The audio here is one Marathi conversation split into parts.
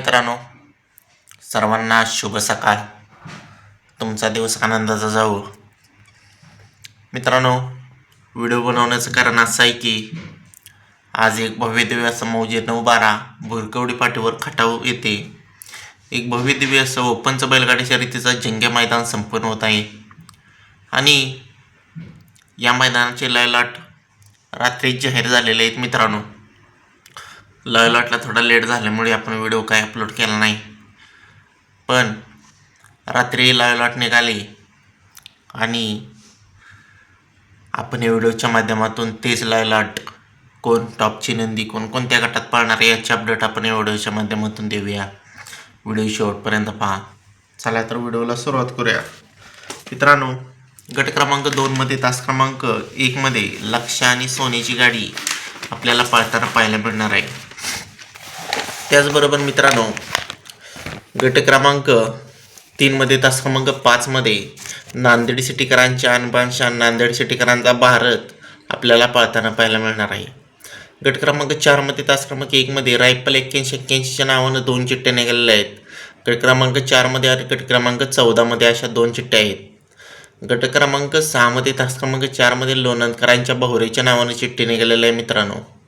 मित्रांनो सर्वांना शुभ सकाळ. तुमचा दिवस आनंदाचा जाऊ मित्रांनो व्हिडिओ बनवण्याचं कारण असं आहे की आज एक भव्य दिव्य असं मौजे नऊ बारा भुरकवडी पाठीवर खटाव येथे एक भव्य दिव्य असं ओपनचं बैलगाडी शर्यतीचा जंग्य मैदान संपन्न होत आहे. आणि या मैदानाचे लयलाट रात्री जाहीर झालेले आहेत मित्रांनो. लयलॉटला थोडा लेट झाल्यामुळे आपण व्हिडिओ काय अपलोड केला नाही. पण रात्री लयलॉट निघाली आणि आपण या व्हिडिओच्या माध्यमातून तेच लयलॉट कोण टॉपची नंदी कोण कोणत्या गटात पाळणार आहे याची अपडेट आपण या व्हिडिओच्या माध्यमातून देऊया. व्हिडिओ शेवटपर्यंत पहा. चला तर व्हिडिओला सुरुवात करूया. मित्रांनो गट क्रमांक दोनमध्ये तास क्रमांक एकमध्ये लक्ष आणि सोन्याची गाडी आपल्याला पाळताना पाहायला मिळणार आहे. त्याचबरोबर मित्रांनो गट क्रमांक तीनमध्ये तास क्रमांक पाचमध्ये नांदेड सिटीकरांच्या अनबानशान नांदेड सिटीकरांचा भारत आपल्याला पाळताना पाहायला मिळणार आहे. गट क्रमांक चारमध्ये तास क्रमांक एकमध्ये रायफल एक्क्याऐंशी एक्क्याऐंशीच्या नावानं दोन चिठ्ठ्या निघालेल्या आहेत. गट क्रमांक चारमध्ये आणि गट क्रमांक चौदामध्ये अशा दोन चिठ्ठ्या आहेत. गट क्रमांक सहामध्ये तास क्रमांक चारमध्ये लोणंदकरांच्या बहुरेच्या नावानं चिठ्ठी निघालेलं आहे मित्रांनो.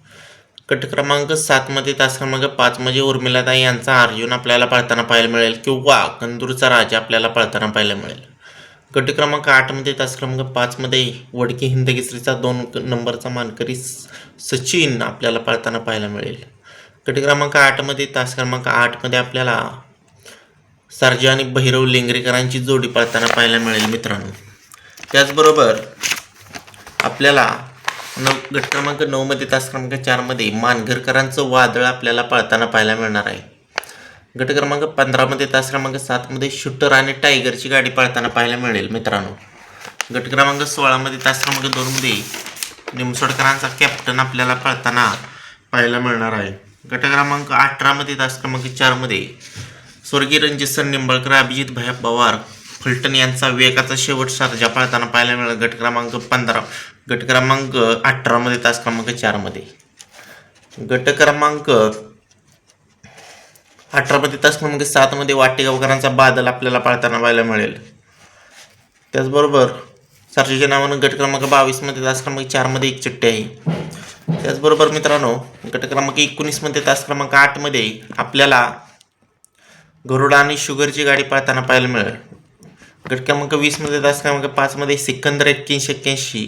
गट क्रमांक सातमध्ये तास क्रमांक पाचमध्ये उर्मिलाताई यांचा अर्जुन आपल्याला पळताना पाहायला मिळेल किंवा कंदूरचा राजा आपल्याला पळताना पाहायला मिळेल. गट क्रमांक आठमध्ये तास क्रमांक पाचमध्ये वडकी हिंदकेसरीचा दोन नंबरचा मानकरी सचिन आपल्याला पळताना पाहायला मिळेल. गट क्रमांक आठमध्ये तास क्रमांक आठमध्ये आपल्याला सर्जा आणि भैरव लेंगरेकरांची जोडी पळताना पाहायला मिळेल मित्रांनो. त्याचबरोबर आपल्याला नऊ गट क्रमांक नऊमध्ये तास क्रमांक चारमध्ये मानघरकरांचं वादळ आपल्याला पळताना पाहायला मिळणार आहे. गट क्रमांक पंधरामध्ये तास क्रमांक सातमध्ये शूटर आणि टायगरची गाडी पळताना पाहायला मिळेल मित्रांनो. गट क्रमांक सोळामध्ये तास क्रमांक दोनमध्ये निमसोडकरांचा कॅप्टन आपल्याला पळताना पाहायला मिळणार आहे. गट क्रमांक अठरामध्ये तास क्रमांक चारमध्ये स्वर्गीय रणजित सर निंबाळकर अभिजित भया पवार फलटण यांचा विवेकाचा शेवट सर्जा पाळताना पाहायला मिळेल गट क्रमांक पंधरा. गट क्रमांक अठरामध्ये तास क्रमांक चारमध्ये गट क्रमांक अठरामध्ये तास क्रमांक सातमध्ये वाटेगावकरांचा बादल आपल्याला पाळताना पाहायला मिळेल. त्याचबरोबर सरजेच्या नावानं गट क्रमांक बावीसमध्ये तास क्रमांक चारमध्ये एक चिट्टी आहे. त्याचबरोबर मित्रांनो गट क्रमांक एकोणीसमध्ये तास क्रमांक आठमध्ये आपल्याला गरुडा आणि शुगरची गाडी पाळताना पाहायला मिळेल. गट क्रमांक वीसमध्ये तास क्रमांक पाचमध्ये सिकंदर एक्क्याऐंशी एक्क्याऐंशी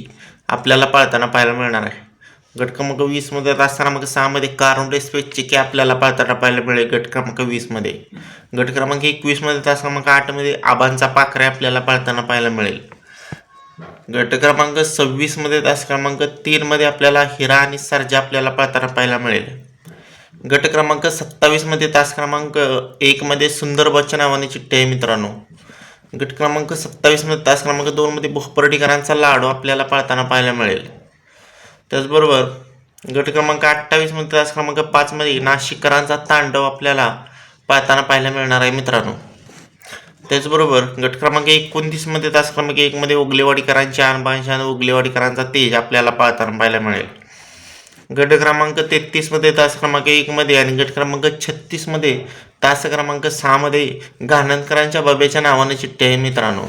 आपल्याला पाळताना पाहायला मिळणार आहे. गट क्रमांक वीसमध्ये तास क्रमांक सहामध्ये कारुंडे स्पेस चिके आपल्याला पाळताना पाहायला मिळेल गट क्रमांक वीसमध्ये. गट क्रमांक एकवीसमध्ये तास क्रमांक आठमध्ये आबांचा पाखरे आपल्याला पाळताना पाहायला मिळेल. गट क्रमांक सव्वीसमध्ये तास क्रमांक तीनमध्ये आपल्याला हिरा आणि सर्जा आपल्याला पाळताना पाहायला मिळेल. गट क्रमांक सत्तावीसमध्ये तास क्रमांक एकमध्ये सुंदर बच्चन नावाने चिठ्ठी आहे मित्रांनो. गट क्रमांक सत्तावीसमध्ये तास क्रमांक दोनमध्ये भोपर्डीकरांचा लाडू आपल्याला पाळताना पाहायला मिळेल. त्याचबरोबर गट क्रमांक अठ्ठावीसमध्ये तास क्रमांक पाचमध्ये नाशिककरांचा तांडव आपल्याला पाळताना पाहायला मिळणार आहे मित्रांनो. त्याचबरोबर गट क्रमांक एकोणतीसमध्ये तास क्रमांक एकमध्ये उगलेवाडीकरांची आणबांश आणि उगलेवाडीकरांचा तेज आपल्याला पाळताना पाहायला मिळेल. गट क्रमांक तेहतीसमध्ये तास क्रमांक एकमध्ये आणि गट क्रमांक छत्तीसमध्ये तास क्रमांक सहामध्ये घाणंदकरांच्या बाब्याच्या नावाने चिठ्ठी आहे मित्रांनो.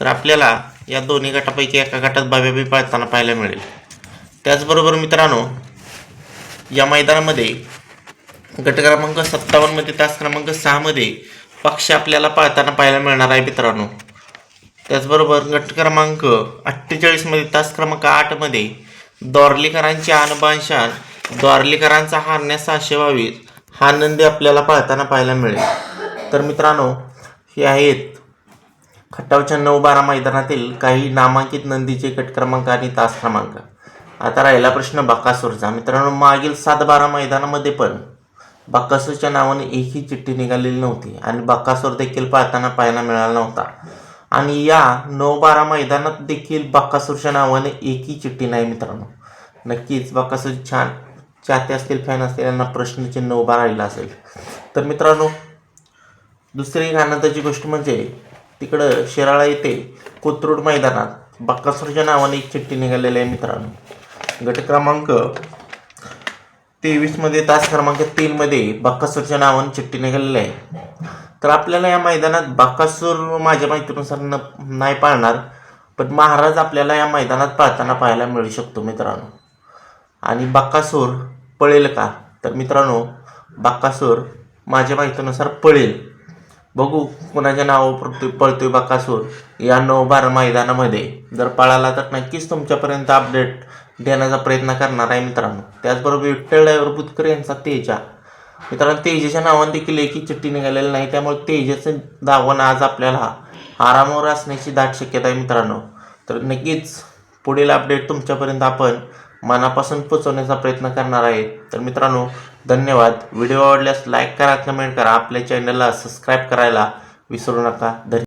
तर आपल्याला या दोन्ही गटापैकी एका गटात बाब्या बी पाळताना पाहायला मिळेल. त्याचबरोबर मित्रांनो या मैदानामध्ये गट क्रमांक सत्तावन्नमध्ये तास क्रमांक सहामध्ये पक्ष आपल्याला पाळताना पाहायला मिळणार आहे मित्रांनो. त्याचबरोबर गट क्रमांक अठ्ठेचाळीसमध्ये तास क्रमांक आठमध्ये दोरलीकरांची आणबांशान दोरलीकरांचा हारण्या सहाशे बावीस हा नंदी आपल्याला पाळताना पाहायला मिळेल. तर मित्रांनो हे आहेत खट्टावच्या नऊ बारा मैदानातील काही नामांकित नंदीचे गट क्रमांक आणि तास क्रमांक. आता राहिला प्रश्न बकासूरचा. मित्रांनो मागील सात बारा मैदानामध्ये पण बकासूरच्या नावाने एकही चिठ्ठी निघालेली नव्हती आणि बकासूर देखील पाहताना पाहायला मिळाला नव्हता. आणि या नऊ बारा मैदानात देखील बाकासूरच्या नावाने एकही चिठ्ठी नाही मित्रांनो. नक्कीच बाकासूर छान चाहते असतील फॅन असतील यांना प्रश्नचिन्ह उभा राहिला असेल. तर मित्रांनो दुसरी एक आनंदाची गोष्ट म्हणजे तिकडं शिराळा येथे कोथरूड मैदानात बक्कासूरच्या नावाने एक चिठ्ठी निघालेली आहे मित्रांनो. गट क्रमांक तेवीसमध्ये तास क्रमांक तीनमध्ये बाकासूरच्या नावाने चिठ्ठी निघालेली आहे. तर आपल्याला या मैदानात बाकासूर माझ्या माहितीनुसार न नाही पाळणार पण महाराज आपल्याला या मैदानात पाळताना पाहायला मिळू शकतो मित्रांनो. आणि बाकासूर पळेल का? तर मित्रांनो बाकासूर माझ्या माहितीनुसार पळेल. बघू कुणाच्या नावावर पळतोय बाकासूर या नऊ बारा मैदानामध्ये. जर पळाला तर नक्कीच तुमच्यापर्यंत अपडेट देण्याचा प्रयत्न करणार आहे मित्रांनो. त्याचबरोबर विठ्ठल डायवर बुतकर यांचा तेजा. मित्रांनो तेजेच्या नावाने देखील एकही चिठ्ठी निघालेली नाही त्यामुळे तेजेचं दावण आज आपल्याला आरामावर असण्याची दाट शक्यता आहे मित्रांनो. तर नक्कीच पुढील अपडेट तुमच्यापर्यंत आपण मनापासून पोचवण्याचा प्रयत्न करणार आहे. तर मित्रांनो धन्यवाद. व्हिडिओ आवडल्यास लाईक करा कमेंट करा. आपल्या चॅनलला सबस्क्राईब करायला विसरू नका. धन्यवाद.